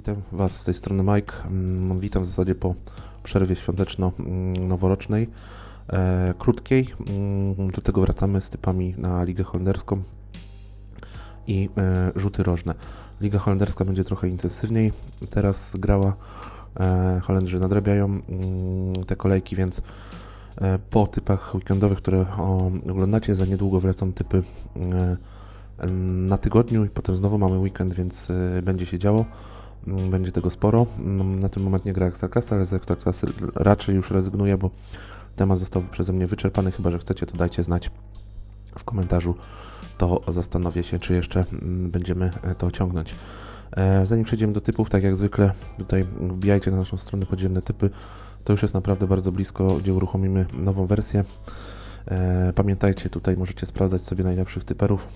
Witam Was z tej strony Mike. Mm, Witam w zasadzie po przerwie świąteczno-noworocznej, e, krótkiej. Mm, Do tego wracamy z typami na Ligę Holenderską i e, rzuty rożne. Liga Holenderska będzie trochę intensywniej. Teraz grała, e, Holendrzy nadrabiają mm, te kolejki, więc e, po typach weekendowych, które o, oglądacie, za niedługo wlecą typy e, na tygodniu i potem znowu mamy weekend, więc e, będzie się działo. Będzie tego sporo. Mm, Na ten moment nie gra Ekstraklasa, ale z Ekstraklasy raczej już rezygnuję, bo temat został przeze mnie wyczerpany. Chyba, że chcecie, to dajcie znać w komentarzu. To zastanowię się, czy jeszcze mm, będziemy e, to ciągnąć. E, Zanim przejdziemy do typów, tak jak zwykle, tutaj wbijajcie na naszą stronę podziemne typy. To już jest naprawdę bardzo blisko, gdzie uruchomimy nową wersję. E, Pamiętajcie, tutaj możecie sprawdzać sobie najlepszych typerów.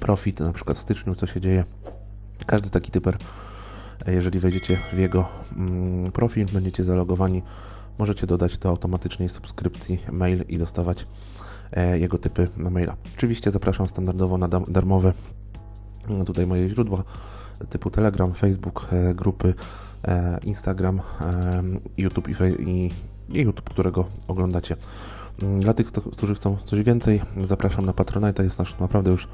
Profit, na przykład w styczniu, co się dzieje. Każdy taki typer, jeżeli wejdziecie w jego mm, profil, będziecie zalogowani, możecie dodać do automatycznej subskrypcji mail i dostawać e, jego typy na maila. Oczywiście zapraszam standardowo na darmowe no tutaj moje źródła typu Telegram, Facebook, e, grupy, e, Instagram, YouTube i, i, i YouTube, którego oglądacie. Mm, Dla tych, którzy chcą coś więcej, zapraszam na Patronite. Jest nasz naprawdę już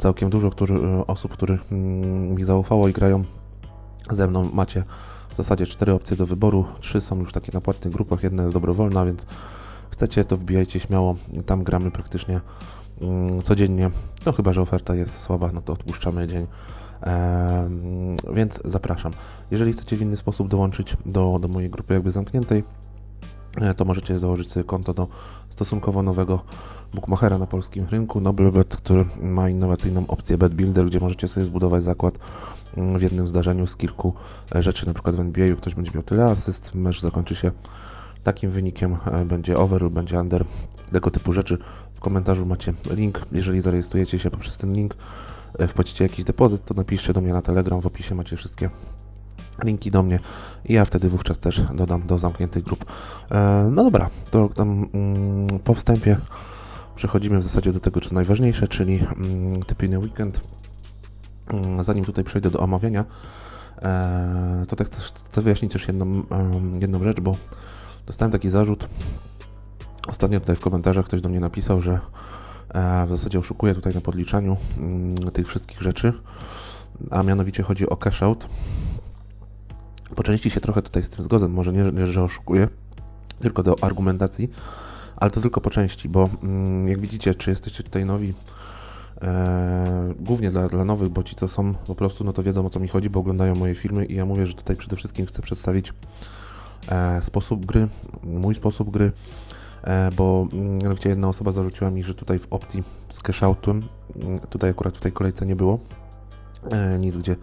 całkiem dużo który, e, osób, które mm, mi zaufało i grają ze mną. Macie w zasadzie cztery opcje do wyboru. Trzy są już takie na płatnych grupach, jedna jest dobrowolna, więc chcecie, to wbijajcie śmiało. Tam gramy praktycznie mm, codziennie. No chyba, że oferta jest słaba, no to odpuszczamy dzień. Em, więc zapraszam. Jeżeli chcecie w inny sposób dołączyć do, do mojej grupy jakby zamkniętej, to możecie założyć sobie konto do stosunkowo nowego bookmachera na polskim rynku, Noblebet, który ma innowacyjną opcję Bet Builder, gdzie możecie sobie zbudować zakład mm, w jednym zdarzeniu z kilku e, rzeczy, na przykład w NBA ktoś będzie miał tyle asyst, mecz zakończy się takim wynikiem, e, będzie over lub będzie under, tego typu rzeczy. W komentarzu macie link, jeżeli zarejestrujecie się poprzez ten link, e, wpłacicie jakiś depozyt, to napiszcie do mnie na Telegram, w opisie macie wszystkie linki do mnie i ja wtedy wówczas też dodam do zamkniętych grup. E, No dobra, to tam mm, po wstępie przechodzimy w zasadzie do tego, co najważniejsze, czyli mm, typy na weekend. Mm, Zanim tutaj przejdę do omawiania, e, to tak chcę, wyjaśnić też jedną, jedną rzecz, bo dostałem taki zarzut. Ostatnio tutaj w komentarzach ktoś do mnie napisał, że e, w zasadzie oszukuję tutaj na podliczaniu tych wszystkich rzeczy, a mianowicie chodzi o cash out. Po części się trochę tutaj z tym zgodzę, może nie, nie że oszukuję, tylko do argumentacji, ale to tylko po części, bo mm, jak widzicie, czy jesteście tutaj nowi, e, głównie dla, dla nowych, bo ci co są po prostu, no to wiedzą o co mi chodzi, bo oglądają moje filmy i ja mówię, że tutaj przede wszystkim chcę przedstawić e, sposób gry, mój sposób gry, e, bo mm, mianowicie jedna osoba zarzuciła mi, że tutaj w opcji z cash outem, mm, tutaj akurat w tej kolejce nie było e, nic, gdzie,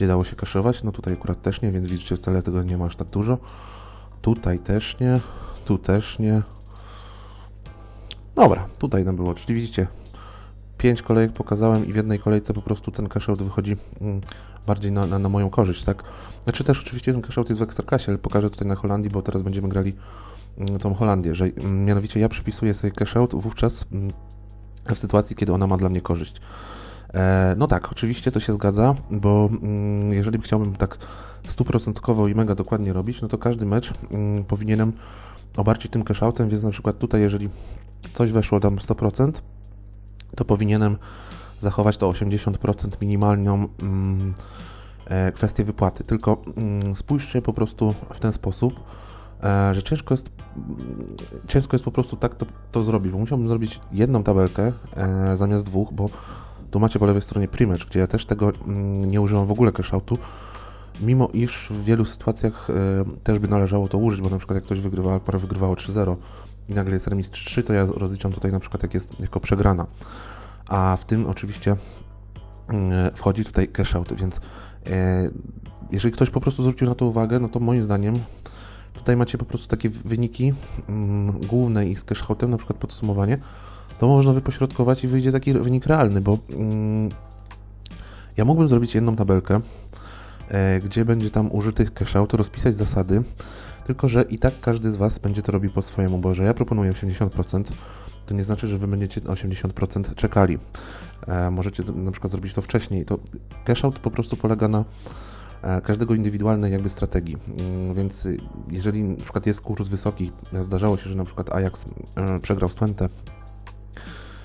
gdzie dało się kaszować, no tutaj akurat też nie, więc widzicie, wcale tego nie ma aż tak dużo. Tutaj też nie, tu też nie. Dobra, tutaj nam było, czyli widzicie, pięć kolejek pokazałem i w jednej kolejce po prostu ten cashout wychodzi mm, bardziej na, na, na moją korzyść, tak? Znaczy też oczywiście ten cashout jest w Ekstraklasie, ale pokażę tutaj na Holandii, bo teraz będziemy grali mm, tą Holandię, że mm, mianowicie ja przypisuję sobie cashout wówczas w sytuacji, kiedy ona ma dla mnie korzyść. E, No tak, oczywiście to się zgadza, bo mm, jeżeli chciałbym tak stuprocentowo i mega dokładnie robić, no to każdy mecz mm, powinienem obarczyć tym cashoutem, więc na przykład tutaj, jeżeli coś weszło tam 100%, to powinienem zachować to 80% minimalną mm, e, kwestię wypłaty. Tylko spójrzcie po prostu w ten sposób, e, że ciężko jest, ciężko jest po prostu tak to, to zrobić, bo musiałbym zrobić jedną tabelkę zamiast dwóch, bo tu macie po lewej stronie pre-match, gdzie ja też tego mm, nie używam w ogóle cashoutu, mimo iż w wielu sytuacjach e, też by należało to użyć, bo na przykład jak ktoś wygrywa, para wygrywało 3-0 i nagle jest remis 3-3, to ja rozliczam tutaj na przykład jak jest jako przegrana. A w tym oczywiście mm, wchodzi tutaj cash out, więc e, jeżeli ktoś po prostu zwrócił na to uwagę, no to moim zdaniem tutaj macie po prostu takie wyniki mm, główne i z cash outem, na przykład podsumowanie, to można wypośrodkować i wyjdzie taki wynik realny, bo mm, ja mógłbym zrobić jedną tabelkę, e, gdzie będzie tam użytych cash out, rozpisać zasady, tylko że i tak każdy z Was będzie to robił po swojemu, bo że ja proponuję 80%, to nie znaczy, że wy będziecie na 80% czekali. E, możecie na przykład zrobić to wcześniej. To cash out po prostu polega na e, każdego indywidualnej jakby strategii. Mm, Więc jeżeli na przykład jest kurs wysoki, zdarzało się, że na przykład Ajax przegrał z Twente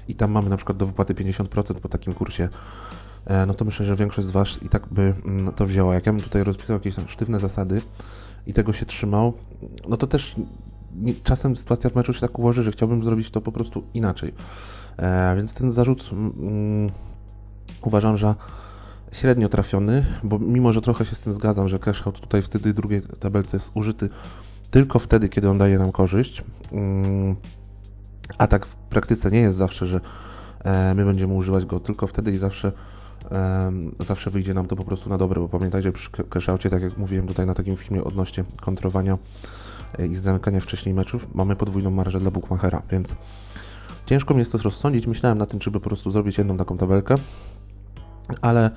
i tam mamy na przykład do wypłaty 50% po takim kursie, e, no to myślę, że większość z Was i tak by mm, to wzięła. Jak ja bym tutaj rozpisał jakieś sztywne zasady i tego się trzymał, no to też czasem sytuacja w meczu się tak ułoży, że chciałbym zrobić to po prostu inaczej. E, więc ten zarzut mm, uważam, że średnio trafiony, bo mimo, że trochę się z tym zgadzam, że cash out tutaj w tej drugiej tabelce jest użyty tylko wtedy, kiedy on daje nam korzyść, mm, a tak w praktyce nie jest zawsze, że e, my będziemy używać go tylko wtedy i zawsze em, zawsze wyjdzie nam to po prostu na dobre, bo pamiętajcie przy ca- cash outie, tak jak mówiłem tutaj na takim filmie odnośnie kontrowania e, i zamykania wcześniej meczów, mamy podwójną marżę dla bookmachera, więc ciężko mi jest to rozsądzić. Myślałem na tym, czy by po prostu zrobić jedną taką tabelkę, ale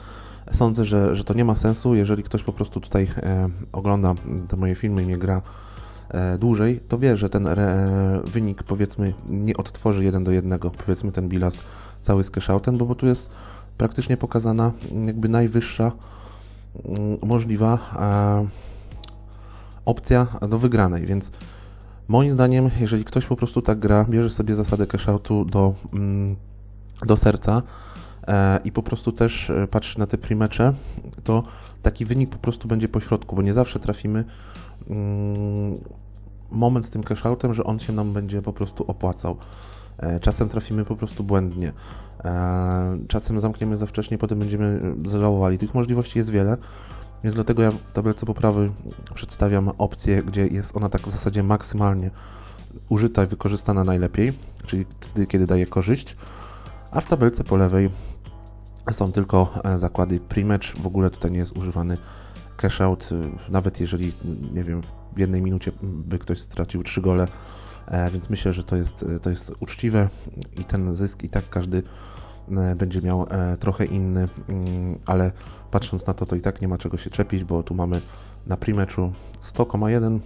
sądzę, że, że to nie ma sensu. Jeżeli ktoś po prostu tutaj e, ogląda te moje filmy i mnie gra e, dłużej, to wie, że ten re, wynik powiedzmy nie odtworzy jeden do jednego, powiedzmy ten bilans cały z cashoutem, bo, bo tu jest praktycznie pokazana jakby najwyższa mm, możliwa e, opcja do wygranej, więc moim zdaniem, jeżeli ktoś po prostu tak gra, bierze sobie zasadę cashoutu do, mm, do serca e, i po prostu też e, patrzy na te primecze, to taki wynik po prostu będzie po środku, bo nie zawsze trafimy mm, moment z tym cashoutem, że on się nam będzie po prostu opłacał. E, Czasem trafimy po prostu błędnie. E, Czasem zamkniemy za wcześnie, potem będziemy e, żałowali. Tych możliwości jest wiele, więc dlatego ja w tabelce poprawy przedstawiam opcję, gdzie jest ona tak w zasadzie maksymalnie użyta i wykorzystana najlepiej, czyli wtedy, kiedy daje korzyść, a w tabelce po lewej są tylko e, zakłady pre-match, w ogóle tutaj nie jest używany cash out, y, nawet jeżeli, y, nie wiem, w jednej minucie by ktoś stracił 3 gole, e, więc myślę, że to jest, to jest uczciwe i ten zysk i tak każdy e, będzie miał e, trochę inny, mm, ale patrząc na to, to i tak nie ma czego się czepić, bo tu mamy na pre-matchu 100,1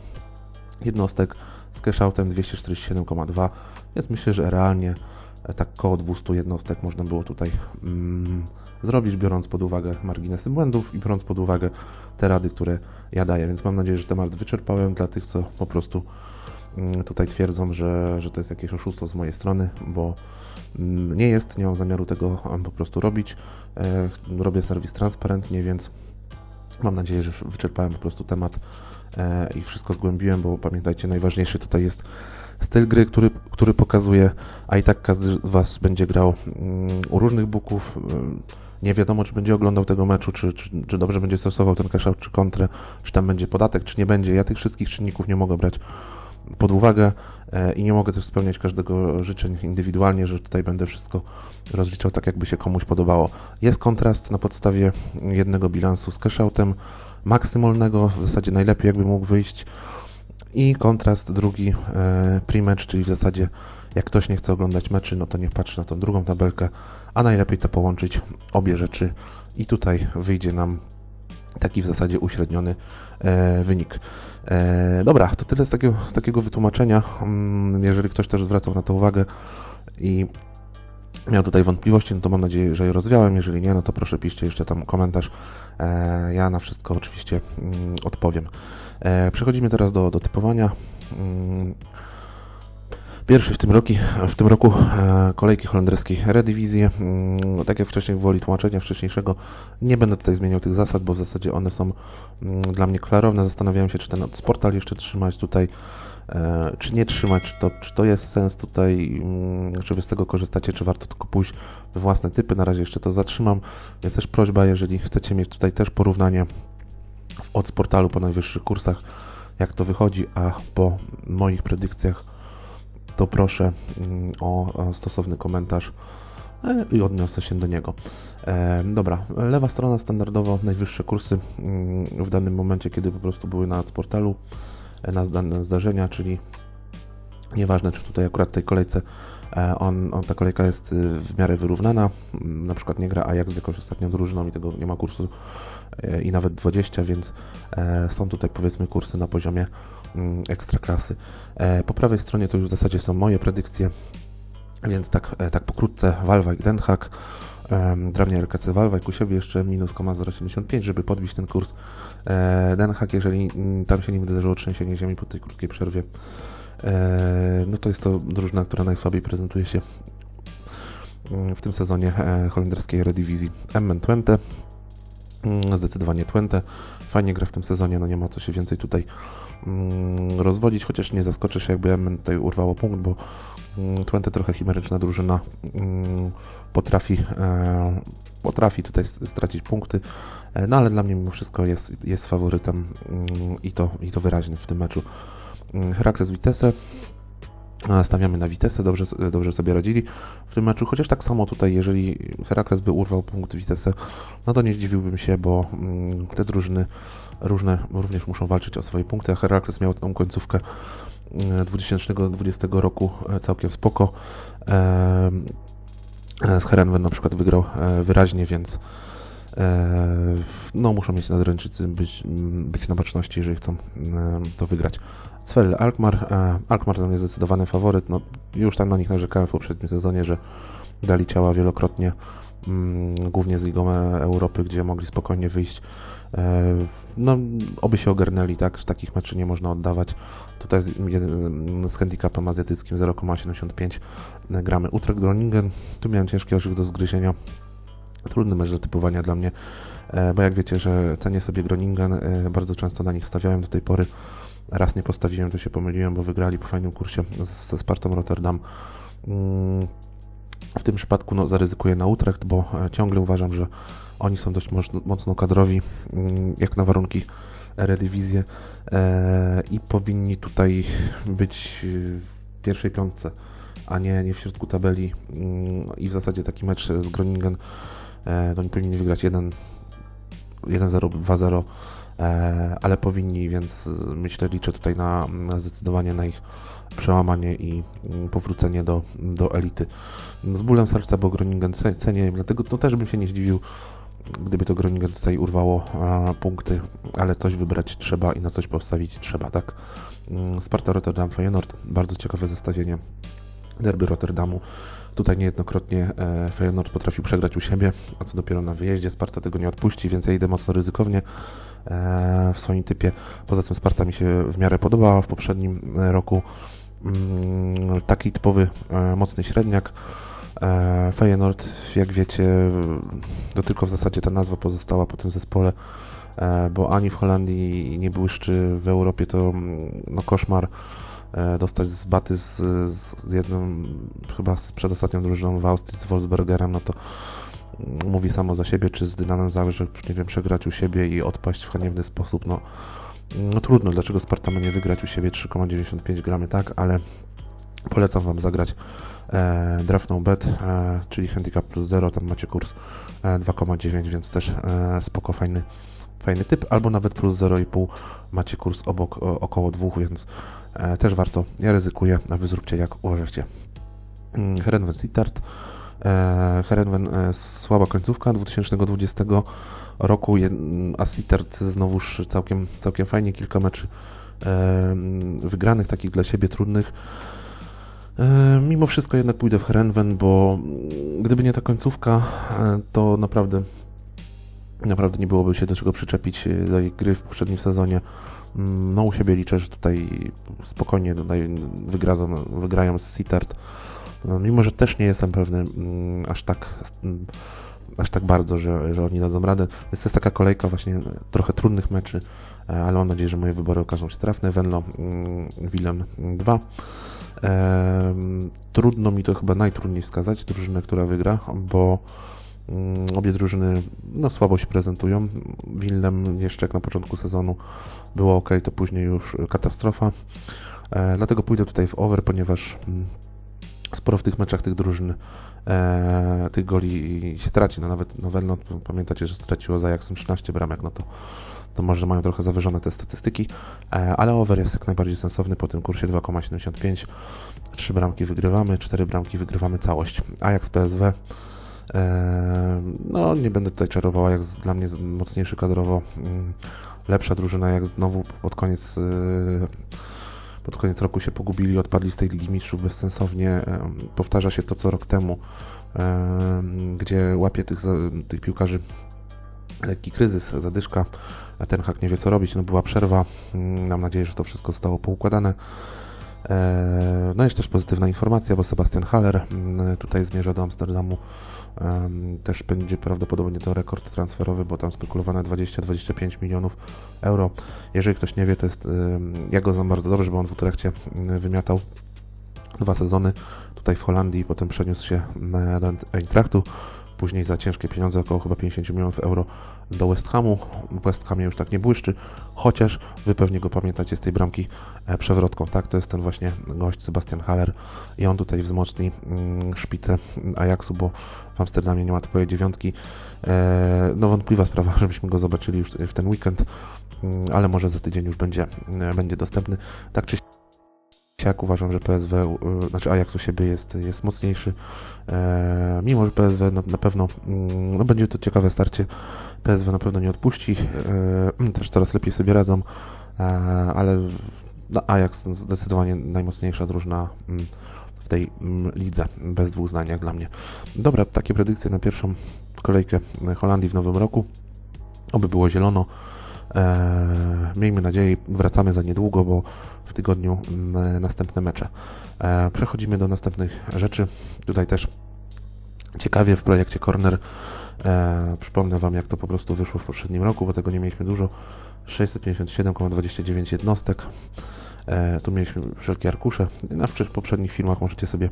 jednostek z cashoutem 247,2, więc myślę, że realnie e, tak koło 200 jednostek można było tutaj mm, zrobić, biorąc pod uwagę marginesy błędów i biorąc pod uwagę te rady, które ja daję, więc mam nadzieję, że temat wyczerpałem dla tych, co po prostu mm, tutaj twierdzą, że, że to jest jakieś oszustwo z mojej strony, bo mm, nie jest, nie mam zamiaru tego po prostu robić. E, Robię serwis transparentnie, więc mam nadzieję, że wyczerpałem po prostu temat e, i wszystko zgłębiłem, bo pamiętajcie, najważniejszy tutaj jest styl gry, który, który pokazuje, a i tak każdy z Was będzie grał mm, u różnych booków. ym, Nie wiadomo, czy będzie oglądał tego meczu, czy, czy, czy dobrze będzie stosował ten cash czy kontrę, czy tam będzie podatek, czy nie będzie. Ja tych wszystkich czynników nie mogę brać pod uwagę e, i nie mogę też spełniać każdego życzeń indywidualnie, że tutaj będę wszystko rozliczał tak, jakby się komuś podobało. Jest kontrast na podstawie jednego bilansu z cashoutem maksymalnego, w zasadzie najlepiej jakby mógł wyjść i kontrast drugi e, pre-match, czyli w zasadzie jak ktoś nie chce oglądać meczy, no to niech patrzy na tą drugą tabelkę, a najlepiej to połączyć obie rzeczy i tutaj wyjdzie nam taki w zasadzie uśredniony e, wynik. E, dobra, to tyle z takiego, z takiego wytłumaczenia. Mm, Jeżeli ktoś też zwracał na to uwagę i miał tutaj wątpliwości, no to mam nadzieję, że je rozwiałem. Jeżeli nie, no to proszę piszcie jeszcze tam komentarz. E, ja na wszystko oczywiście mm, odpowiem. E, przechodzimy teraz do, do typowania. Mm, Pierwszy w tym, roku, w tym roku e, kolejki holenderskiej Redivizji. Mm, Tak jak wcześniej woli tłumaczenia wcześniejszego, nie będę tutaj zmieniał tych zasad, bo w zasadzie one są dla mnie klarowne. Zastanawiałem się, czy ten portal jeszcze trzymać tutaj, czy nie trzymać, czy to, czy to jest sens tutaj, mm, czy wy z tego korzystacie, czy warto tylko pójść we własne typy. Na razie jeszcze to zatrzymam. Jest też prośba, jeżeli chcecie mieć tutaj też porównanie od portalu po najwyższych kursach, jak to wychodzi, a po moich predykcjach to proszę mm, o stosowny komentarz e, i odniosę się do niego. E, Dobra, lewa strona standardowo najwyższe kursy mm, w danym momencie, kiedy po prostu były na portalu e, na dane zdarzenia, czyli nieważne, czy tutaj akurat w tej kolejce e, on, on, ta kolejka jest y, w miarę wyrównana, Mm, na przykład nie gra Ajax z jakąś ostatnią drużyną i tego nie ma kursu e, i nawet 20, więc e, są tutaj powiedzmy kursy na poziomie mm, ekstraklasy. E, Po prawej stronie to już w zasadzie są moje predykcje Więc tak, tak pokrótce Walwajk, Den Haag, em, dla mnie RKC Walwajk u siebie jeszcze minus 0,075, żeby podbić ten kurs. E, Den Haag, jeżeli mm, tam się nie wydarzyło trzęsienie ziemi po tej krótkiej przerwie, e, no to jest to drużyna, która najsłabiej prezentuje się mm, w tym sezonie e, holenderskiej Eredivisie. Emmen Twente, Mm, Zdecydowanie Twente. Fajnie gra w tym sezonie, no nie ma co się więcej tutaj rozwodzić, chociaż nie zaskoczę się, jakby Emmen tutaj urwało punkt, bo Twente trochę chimeryczna drużyna potrafi, e, potrafi tutaj st- stracić punkty, e, no ale dla mnie mimo wszystko jest, jest faworytem mm, i, to, i to wyraźnie w tym meczu. Mm, Herakles Vitesse. E, Stawiamy na Vitesse, dobrze, dobrze sobie radzili w tym meczu, chociaż tak samo tutaj, jeżeli Herakles by urwał punkt Vitesse, no to nie zdziwiłbym się, bo mm, te drużyny różne również muszą walczyć o swoje punkty, a Herakles miał tą końcówkę mm, 2020 roku całkiem spoko. E, Z Herenven na przykład wygrał e, wyraźnie, więc e, no muszą mieć nadręczycy być, być na baczności, jeżeli chcą to wygrać. Svel Alkmaar. Alkmaar to jest zdecydowany faworyt. No, już tam na nich narzekałem w poprzednim sezonie, że dali ciała wielokrotnie, mm, głównie z Ligą E- Europy, gdzie mogli spokojnie wyjść. E, No, oby się ogarnęli, tak? Takich meczy nie można oddawać. Tutaj z, jed- z handicapem azjatyckim 0,75 gramy Utrecht Groningen. Tu miałem ciężki orzech do zgryzienia. Trudny mecz do typowania dla mnie, e, bo jak wiecie, że cenię sobie Groningen, e, bardzo często na nich stawiałem do tej pory. Raz nie postawiłem, to się pomyliłem, bo wygrali po fajnym kursie ze Spartą Rotterdam. W tym przypadku no, zaryzykuję na Utrecht, bo e, ciągle uważam, że oni są dość mocno kadrowi, mm, jak na warunki Eredivisie e, i powinni tutaj być e, w pierwszej piątce, a nie, nie w środku tabeli. Mm, I w zasadzie taki mecz z Groningen e, no, oni powinni wygrać 1 1-0, 2-0, e, ale powinni, więc e, myślę, liczę tutaj na, zdecydowanie na ich przełamanie i mm, powrócenie do, do elity. Z bólem serca, bo Groningen ce- cenię, dlatego no, też bym się nie zdziwił, gdyby to Groningen tutaj urwało punkty, ale coś wybrać trzeba i na coś postawić trzeba, tak? Mm, Sparta Rotterdam Feyenoord, bardzo ciekawe zestawienie derby Rotterdamu. Tutaj niejednokrotnie e, Feyenoord potrafił przegrać u siebie, a co dopiero na wyjeździe. Sparta tego nie odpuści, więc ja idę mocno ryzykownie e, w swoim typie. Poza tym Sparta mi się w miarę podobała w poprzednim e, roku. Mm, Taki typowy e, mocny średniak. E, Feyenoord, jak wiecie, to tylko w zasadzie ta nazwa pozostała po tym zespole, e, bo ani w Holandii nie błyszczy, w Europie to mm, no, koszmar e, dostać z baty z, z jedną, chyba z przedostatnią drużyną w Austrii, z Wolfsbergerem, no to mówi samo za siebie, czy z Dynamem Zagrzeb, nie wiem, przegrać u siebie i odpaść w haniebny sposób, no, no trudno, dlaczego Sparta ma nie wygrać u siebie 3,95 gramy, tak, ale polecam Wam zagrać e, Draft No Bet, e, czyli handicap plus 0, tam macie kurs e, 2,9, więc też e, spoko, fajny, fajny typ, albo nawet plus 0,5 macie kurs obok o, około 2, więc e, też warto. Ja ryzykuję, a Wy zróbcie jak uważacie. Mm, Herenven Sittard. E, Herenven e, słaba końcówka 2020 roku, jed- a Sittard znowuż całkiem, całkiem fajnie, kilka meczy e, wygranych, takich dla siebie trudnych. Mimo wszystko jednak pójdę w Herenven, bo gdyby nie ta końcówka, to naprawdę naprawdę nie byłoby się do czego przyczepić do jej gry w poprzednim sezonie. Mm, No u siebie liczę, że tutaj spokojnie tutaj wygradzą, wygrają z Sittard. No, Mimo, że też nie jestem pewny mm, aż tak mm, aż tak bardzo, że, że oni dadzą radę. Więc to jest taka kolejka właśnie trochę trudnych meczy, e, ale mam nadzieję, że moje wybory okażą się trafne. Venlo, mm, Willem 2. Em, Trudno mi to chyba najtrudniej wskazać, drużynę, która wygra, bo mm, obie drużyny no, słabo się prezentują. Willem jeszcze jak na początku sezonu było ok, to później już katastrofa. E, Dlatego pójdę tutaj w over, ponieważ mm, sporo w tych meczach tych drużyn e, tych goli się traci. No nawet Novelno, pamiętacie, że straciło za Ajaxem 13 bramek, no to, to może mają trochę zawyżone te statystyki, e, ale over jest jak najbardziej sensowny po tym kursie 2,75. Trzy bramki wygrywamy, cztery bramki wygrywamy całość. Ajax PSW e, no nie będę tutaj czarował, Ajax dla mnie mocniejszy kadrowo, mm, lepsza drużyna, jak znowu pod koniec e, pod koniec roku się pogubili, odpadli z tej Ligi Mistrzów bezsensownie. Powtarza się to co rok temu, em, gdzie łapie tych, tych piłkarzy lekki kryzys, zadyszka. Ten hak nie wie co robić, no była przerwa. Mm, Mam nadzieję, że to wszystko zostało poukładane. E, No jest też pozytywna informacja, bo Sebastian Haller mm, tutaj zmierza do Amsterdamu. Też będzie prawdopodobnie to rekord transferowy, bo tam spekulowane 20-25 milionów euro. Jeżeli ktoś nie wie, to jest, ja go znam bardzo dobrze, bo on w Utrechcie mm, wymiatał dwa sezony tutaj w Holandii, potem przeniósł się mm, do Eintrachtu, później za ciężkie pieniądze, około chyba 50 milionów euro do West Hamu. W West Hamie już tak nie błyszczy, chociaż wy pewnie go pamiętacie z tej bramki e, przewrotką, tak? To jest ten właśnie gość Sebastian Haller i on tutaj wzmocni mm, szpicę Ajaxu, bo w Amsterdamie nie ma twojej dziewiątki. E, no wątpliwa sprawa, żebyśmy go zobaczyli już w ten weekend, mm, ale może za tydzień już będzie, e, będzie dostępny. Tak czy siak uważam, że PSW, y, znaczy Ajax u siebie jest, jest mocniejszy. E, mimo, że PSW na, na pewno mm, no będzie to ciekawe starcie. PSW na pewno nie odpuści. E, też coraz lepiej sobie radzą, e, ale no, Ajax zdecydowanie najmocniejsza drużyna mm, w tej mm, lidze, bez dwóch zdań jak dla mnie. Dobra, takie predykcje na pierwszą kolejkę Holandii w nowym roku. Oby było zielono. E, miejmy nadzieję, wracamy za niedługo, bo w tygodniu mm, następne mecze. E, przechodzimy do następnych rzeczy. Tutaj też ciekawie w projekcie Corner e, przypomnę Wam, jak to po prostu wyszło w poprzednim roku, bo tego nie mieliśmy dużo. 657,29 jednostek. E, tu mieliśmy wszelkie arkusze. Na wcześ- poprzednich filmach możecie sobie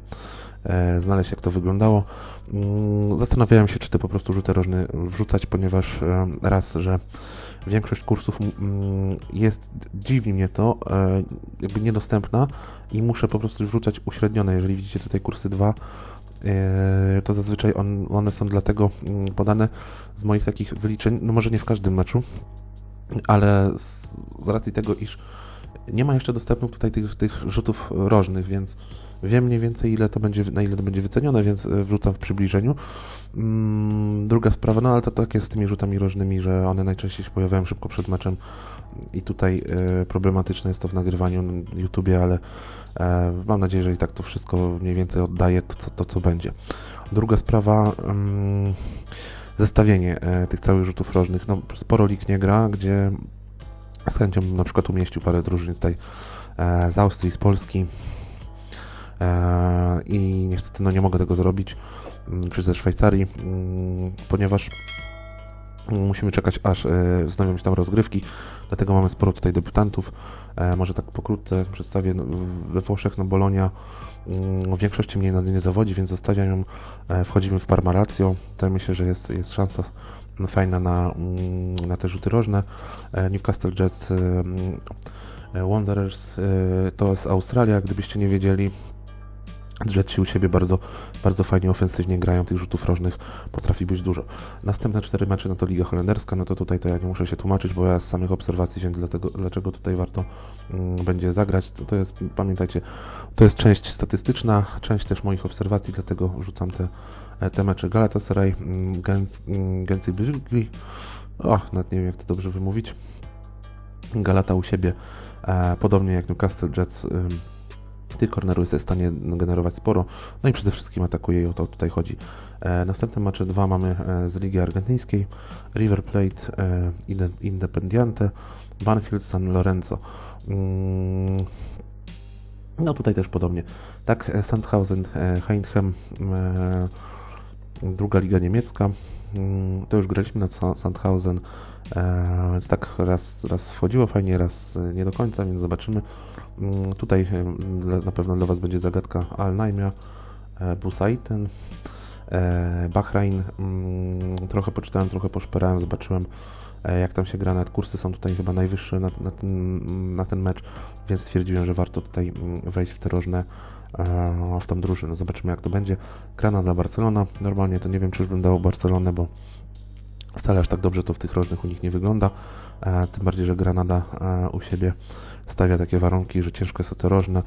e, znaleźć, jak to wyglądało. Mm, Zastanawiałem się, czy te po prostu rzuty rożne wrzucać, ponieważ e, raz, że większość kursów mm, jest, dziwi mnie to, e, jakby niedostępna i muszę po prostu wrzucać uśrednione. Jeżeli widzicie tutaj kursy 2, e, to zazwyczaj on, one są dlatego mm, podane z moich takich wyliczeń, no może nie w każdym meczu, ale z, z racji tego, iż nie ma jeszcze dostępnych tutaj tych, tych rzutów rożnych, więc wiem mniej więcej ile to będzie, na ile to będzie wycenione, więc e, wrzucam w przybliżeniu. Mm, Druga sprawa, no ale to tak jest z tymi rzutami rożnymi, że one najczęściej się pojawiają szybko przed meczem i tutaj e, problematyczne jest to w nagrywaniu na YouTubie, ale e, mam nadzieję, że i tak to wszystko mniej więcej oddaje to, co, to, co będzie. Druga sprawa, mm, zestawienie tych całych rzutów rożnych. No, sporo lig nie gra, gdzie z chęcią na przykład umieścił parę drużyn tutaj z Austrii, z Polski i niestety no, nie mogę tego zrobić, mm, czy ze Szwajcarii, mm, ponieważ mm, musimy czekać aż e, wznowią się tam rozgrywki, dlatego mamy sporo tutaj debiutantów. E, może tak pokrótce przedstawię, no, we Włoszech no Bolonia w większości mnie na nie zawodzi, więc zostawiam ją, e, wchodzimy w Parmalatio, to myślę, że jest, jest szansa no, fajna na, na te rzuty rożne. E, Newcastle Jets, e, e, Wanderers e, to jest Australia, gdybyście nie wiedzieli. Jetsi u siebie bardzo, bardzo fajnie ofensywnie grają, tych rzutów rożnych potrafi być dużo. Następne cztery mecze no to Liga Holenderska, no to tutaj to ja nie muszę się tłumaczyć, bo ja z samych obserwacji wiem dlatego, dlaczego tutaj warto mm, będzie zagrać. To, to jest, pamiętajcie, to jest część statystyczna, część też moich obserwacji, dlatego rzucam te, e, te mecze. Galatasaray, mm, Gen- mm, Gęcy-Brzygli, o, nawet nie wiem jak to dobrze wymówić. Galata u siebie, e, podobnie jak Newcastle Jets, ym, tych kornerów jest w stanie generować sporo, no i przede wszystkim atakuje i o to tutaj chodzi. E, następne mecze dwa mamy e, z Ligi Argentyńskiej, River Plate, e, Inde- Independiente, Banfield, San Lorenzo. Mm, no tutaj też podobnie. Tak, e, Sandhausen, e, Heindhem, e, druga liga niemiecka. Mm, To już graliśmy Sa- Sandhausen, e, więc tak raz, raz wchodziło fajnie, raz nie do końca, więc zobaczymy. Mm, Tutaj na pewno dla Was będzie zagadka Al-Naimia, e, Busaiten, e, Bahrain. Mm, Trochę poczytałem, trochę poszperałem, zobaczyłem jak tam się gra. Nawet kursy są tutaj chyba najwyższe na, na, ten, na ten mecz, więc stwierdziłem, że warto tutaj wejść w te różne e, w tą drużynę. Zobaczymy jak to będzie. Granada, Barcelona. Normalnie to nie wiem, czy już bym dał Barcelonę, bo wcale aż tak dobrze to w tych różnych u nich nie wygląda. E, tym bardziej, że Granada e, u siebie stawia takie warunki, że ciężko o te rożne,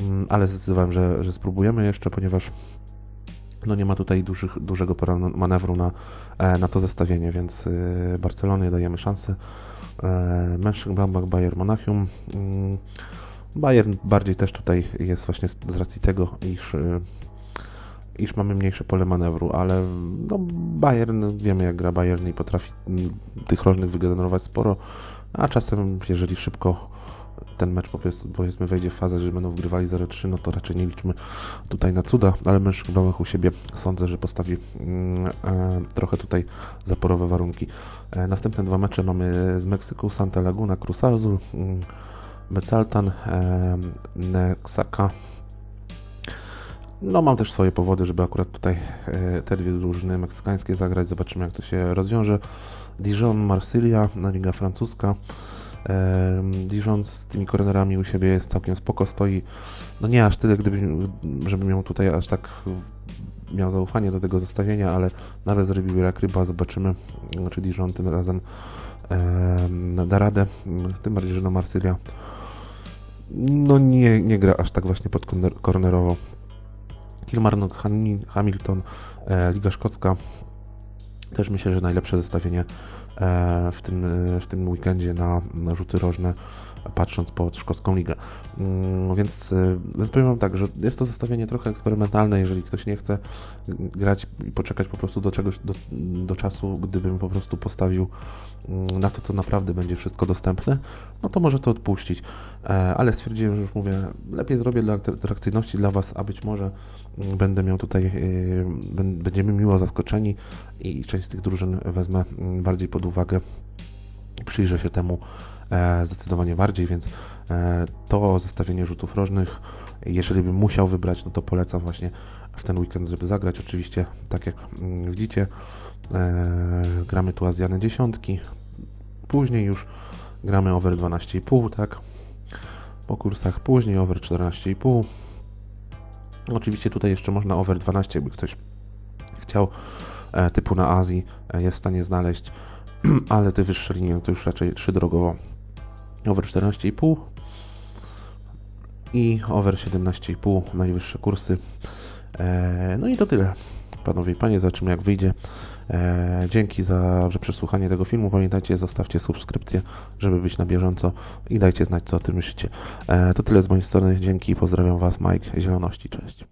Mm, ale zdecydowałem, że, że spróbujemy jeszcze, ponieważ no nie ma tutaj dużych, dużego manewru na, e, na to zestawienie, więc Barcelonie dajemy szansę. Mönchengladbach, Bayern Monachium. Bayern bardziej też tutaj jest właśnie z, racji tego, iż, y, iż mamy mniejsze pole manewru, ale no, Bayern, wiemy jak gra Bayern i potrafi mm, tych rożnych wygenerować sporo, a czasem jeżeli szybko ten mecz powiedzmy, wejdzie w fazę, że będą wgrywali 0-3, no to raczej nie liczmy tutaj na cuda, ale Mönchengladbach u siebie sądzę, że postawi mm, e, trochę tutaj zaporowe warunki. E, następne dwa mecze mamy z Meksyku, Santa Laguna, Cruz Azul, mm, Becaltan, e, Nexaca. No mam też swoje powody, żeby akurat tutaj e, te dwie drużyny meksykańskie zagrać. Zobaczymy jak to się rozwiąże. Dijon, Marsylia, liga francuska. Dijon z tymi kornerami u siebie jest całkiem spoko, stoi no nie aż tyle, gdyby, żeby miał tutaj aż tak miał zaufanie do tego zestawienia, ale nawet zrobił jak ryba, zobaczymy, czy Dijon tym razem da radę, tym bardziej, że no Marsylia no nie, nie gra aż tak właśnie pod korner- kornerowo. Kilmarnock, Hamilton, e, Liga Szkocka. Też myślę, że najlepsze zestawienie e, w, tym, e, w tym weekendzie na, na rzuty rożne, patrząc pod szkocką ligę. Mm, Więc, e, więc powiem Wam tak, że jest to zestawienie trochę eksperymentalne, jeżeli ktoś nie chce grać i poczekać po prostu do czegoś, do, do czasu, gdybym po prostu postawił mm, na to, co naprawdę będzie wszystko dostępne, no to może to odpuścić. E, Ale stwierdziłem, że już mówię, lepiej zrobię dla atrakcyjności dla Was, a być może mm, będę miał tutaj, e, bę- będziemy miło zaskoczeni i część z tych drużyn wezmę bardziej pod uwagę. Przyjrzę się temu zdecydowanie bardziej, więc e, to zestawienie rzutów rożnych, jeżeli bym musiał wybrać, no to polecam właśnie w ten weekend, żeby zagrać. Oczywiście, tak jak mm, widzicie, e, gramy tu Azjany dziesiątki, później już gramy over 12,5, tak? Po kursach później over 14,5. Oczywiście tutaj jeszcze można over 12, jakby ktoś chciał, e, typu na Azji e, jest w stanie znaleźć, ale te wyższe linie to już raczej trzydrogowo. Over 14,5 i over 17,5 najwyższe kursy. E, no i to tyle. Panowie i panie, zobaczymy jak wyjdzie. E, dzięki za przesłuchanie tego filmu. Pamiętajcie, zostawcie subskrypcję, żeby być na bieżąco i dajcie znać, co o tym myślicie. E, to tyle z mojej strony. Dzięki, pozdrawiam Was, Mike Zieloności. Cześć.